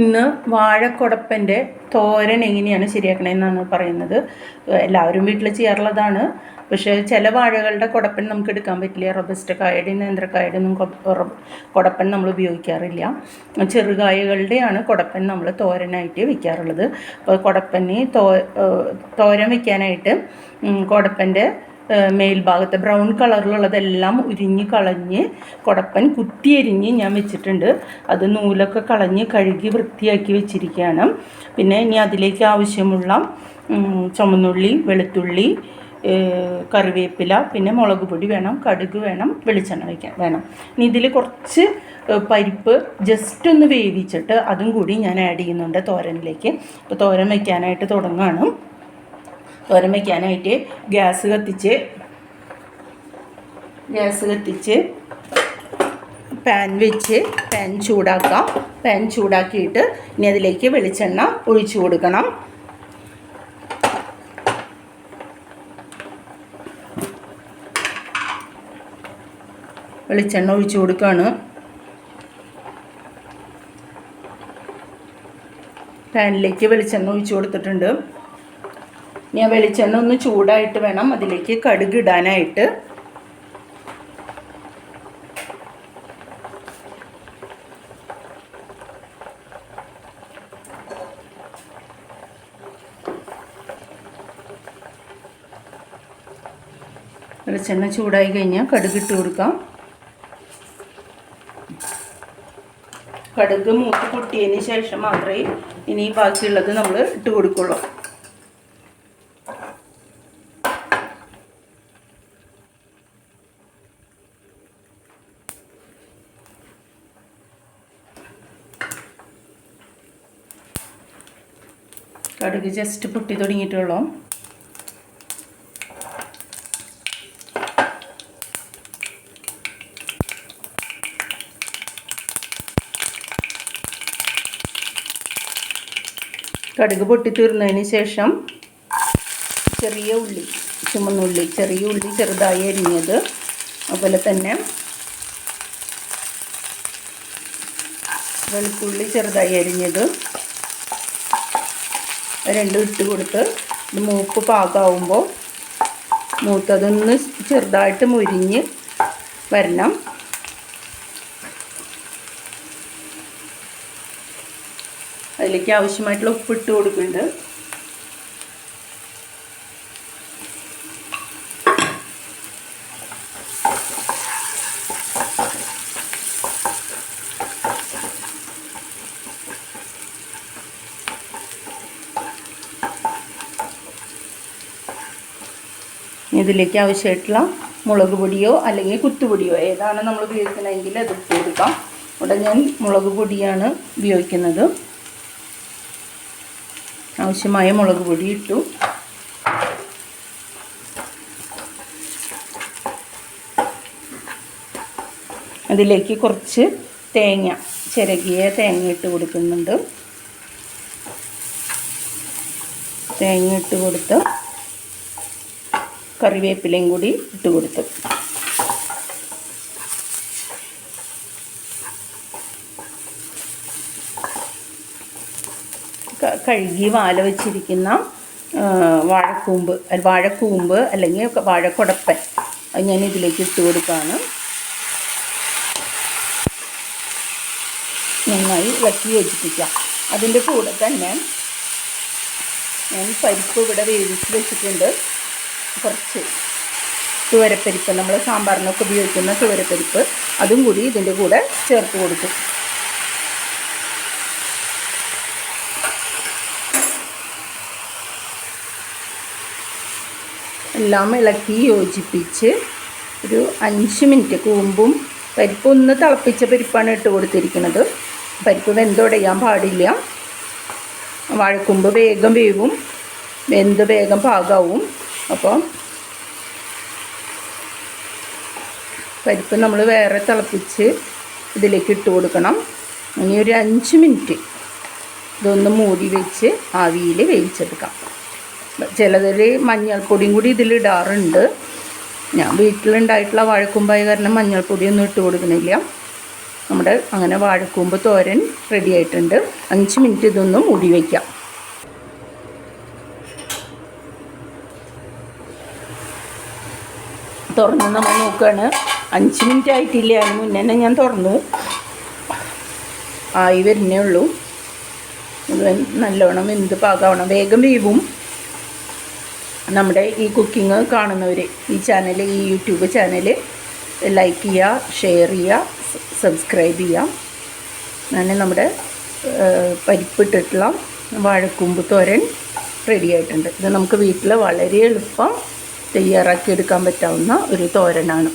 ഇന്ന് വാഴക്കുടപ്പന്റെ തോരൻ എങ്ങനെയാണ് ശരിയാക്കണതെന്നാണ് പറയുന്നത്. എല്ലാവരും വീട്ടിൽ ചെയ്യാറുള്ളതാണ്. പക്ഷേ ചില വാഴകളുടെ കുടപ്പൻ നമുക്ക് എടുക്കാൻ പറ്റില്ല. റബസ്റ്റ് കായയുടെ നേന്ത്രക്കായയുടെ ഒന്നും കുടപ്പൻ നമ്മൾ ഉപയോഗിക്കാറില്ല. ചെറുകായകളുടെയാണ് കുടപ്പൻ നമ്മൾ തോരനായിട്ട് വയ്ക്കാറുള്ളത് അപ്പോൾ കുടപ്പന് തോ തോരൻ വയ്ക്കാനായിട്ട് കുടപ്പന്റെ മേൽഭാഗത്ത് ബ്രൗൺ കളറിലുള്ളതെല്ലാം ഉരിഞ്ഞ് കളഞ്ഞ് കുടപ്പൻ കുത്തിയരിഞ്ഞ് ഞാൻ വെച്ചിട്ടുണ്ട്. അത് നൂലൊക്കെ കളഞ്ഞ് കഴുകി വൃത്തിയാക്കി വെച്ചിരിക്കുകയാണ്. പിന്നെ ഇനി അതിലേക്ക് ആവശ്യമുള്ള ചുമന്നുള്ളി വെളുത്തുള്ളി കറിവേപ്പില പിന്നെ മുളക് പൊടി വേണം കടുക് വേണം വെളിച്ചെണ്ണ വയ്ക്കാൻ വേണം. ഇനി ഇതിൽ കുറച്ച് പരിപ്പ് ജസ്റ്റ് ഒന്ന് വേവിച്ചിട്ട് അതും കൂടി ഞാൻ ആഡ് ചെയ്യുന്നുണ്ട് തോരനിലേക്ക്. അപ്പോൾ തോരൻ വയ്ക്കാനായിട്ട് തുടങ്ങുകയാണ്. തോരൻ ഗ്യാസ് കത്തിച്ച് ഗ്യാസ് കത്തിച്ച് പാൻ വെച്ച് പാൻ ചൂടാക്കാം. പാൻ ചൂടാക്കിയിട്ട് ഇനി അതിലേക്ക് വെളിച്ചെണ്ണ ഒഴിച്ചു കൊടുക്കണം. വെളിച്ചെണ്ണ ഒഴിച്ചു കൊടുക്കുകയാണ് പാനിലേക്ക് വെളിച്ചെണ്ണ ഒഴിച്ചു കൊടുത്തിട്ടുണ്ട്. ഇനി ആ വെളിച്ചെണ്ണ ഒന്ന് ചൂടായിട്ട് വേണം അതിലേക്ക് കടുക് ഇടാനായിട്ട്. വെളിച്ചെണ്ണ ചൂടായി കഴിഞ്ഞാൽ കടുക് ഇട്ട് കൊടുക്കാം. കടുക് മൂത്ത് പൊട്ടിയതിന് ശേഷം മാത്രമേ ഇനി ബാക്കിയുള്ളത് നമ്മൾ ഇട്ട് കൊടുക്കുള്ളൂ. കടുക് ജസ്റ്റ് പൊട്ടി തുടങ്ങിയിട്ടുള്ളൂ. കടുക് പൊട്ടി തീർന്നതിന് ശേഷം ചെറിയ ഉള്ളി ചുമന്നുള്ളി ചെറിയ ഉള്ളി ചെറുതായി അരിഞ്ഞത് അതുപോലെ തന്നെ വെളുത്തുള്ളി ചെറുതായി അരിഞ്ഞത് രണ്ടും ഇട്ട് കൊടുത്ത് മൂപ്പ് പാകമാകുമ്പോൾ മൂത്തതൊന്ന് ചെറുതായിട്ട് മുരിഞ്ഞ് വരണം. അതിലേക്ക് ആവശ്യമായിട്ടുള്ള ഉപ്പിട്ട് കൊടുക്കുന്നുണ്ട്. ഇതിലേക്ക് ആവശ്യമായിട്ടുള്ള മുളക് പൊടിയോ അല്ലെങ്കിൽ കുത്തുപൊടിയോ ഏതാണ് നമ്മൾ ഉപയോഗിക്കുന്നതെങ്കിൽ അത് കൊടുക്കാം. ഇവിടെ ഞാൻ മുളക് പൊടിയാണ് ഉപയോഗിക്കുന്നത്. ആവശ്യമായ മുളക് പൊടി ഇട്ടു. അതിലേക്ക് കുറച്ച് തേങ്ങ ചിരകിയ തേങ്ങ ഇട്ട് കൊടുക്കുന്നുണ്ട്. തേങ്ങ ഇട്ട് കൊടുത്ത് കറിവേപ്പിലയും കൂടി ഇട്ട് കൊടുത്തു. കഴുകി വാല വെച്ചിരിക്കുന്ന വാഴക്കൂമ്പ് വാഴക്കൂമ്പ് അല്ലെങ്കിൽ വാഴക്കുടപ്പൻ അത് ഞാൻ ഇതിലേക്ക് ഇട്ട് കൊടുക്കുകയാണ്. നന്നായി ഇളക്കി യോജിപ്പിക്കാം അതിന്റെ കൂടെ തന്നെ ഞാൻ പരിപ്പ് ഇവിടെ വേവിച്ച് വെച്ചിട്ടുണ്ട്. കുറച്ച് തുവരപ്പരിപ്പ് നമ്മൾ സാമ്പാറിനൊക്കെ ഉപയോഗിക്കുന്ന തുവരപ്പരിപ്പ് അതും കൂടി ഇതിന്റെ കൂടെ ചേർത്ത് കൊടുക്കും എല്ലാം ഇളക്കി യോജിപ്പിച്ച് ഒരു അഞ്ച് മിനിറ്റ് കൂമ്പും പരിപ്പ് ഒന്ന് തിളപ്പിച്ച പരിപ്പാണ് ഇട്ട് കൊടുത്തിരിക്കുന്നത്. പരിപ്പ് വെന്തുടയാൻ പാടില്ല. വാഴക്കുമ്പ് വേഗം വേവും. വെന്ത് വേഗം പാകാവും. അപ്പോൾ പരിപ്പ് നമ്മൾ വേറെ തിളപ്പിച്ച് ഇതിലേക്ക് ഇട്ട് കൊടുക്കണം. ഇനി ഒരു അഞ്ച് മിനിറ്റ് ഇതൊന്ന് മൂടി വെച്ച് ആവിയിൽ വേവിച്ചെടുക്കാം. ചിലതിൽ മഞ്ഞൾപ്പൊടിയും കൂടി ഇതിലിടാറുണ്ട് ഞാൻ വീട്ടിലുണ്ടായിട്ടുള്ള വാഴക്കുമ്പായ കാരണം മഞ്ഞൾപ്പൊടിയൊന്നും ഇട്ട് കൊടുക്കുന്നില്ല നമ്മുടെ അങ്ങനെ വാഴക്കൂമ്പ് തോരൻ റെഡി ആയിട്ടുണ്ട്. അഞ്ച് മിനിറ്റ് ഇതൊന്ന് മൂടി വയ്ക്കാം തുറന്ന് നമ്മൾ നോക്കുകയാണ്. അഞ്ച് മിനിറ്റ് ആയിട്ടില്ല? അതിന് മുന്നേ തന്നെ ഞാൻ തുറന്നു. ആയി വരുന്നേ ഉള്ളൂ. മുഴുവൻ നല്ലോണം വെന്ത് പാകാവണം. വേഗം വേവും. നമ്മുടെ ഈ കുക്കിംഗ് കാണുന്നവർ ഈ ചാനൽ ഈ യൂട്യൂബ് ചാനൽ ലൈക്ക് ചെയ്യുക ഷെയർ ചെയ്യുക സബ്സ്ക്രൈബ് ചെയ്യാം അങ്ങനെ നമ്മുടെ പരിപ്പിട്ടിട്ടുള്ള വാഴക്കൂമ്പ് തോരൻ റെഡി ആയിട്ടുണ്ട്. ഇത് നമുക്ക് വീട്ടിൽ വളരെ എളുപ്പം തയ്യാറാക്കി എടുക്കാൻ പറ്റാവുന്ന ഒരു തോരനാണ്.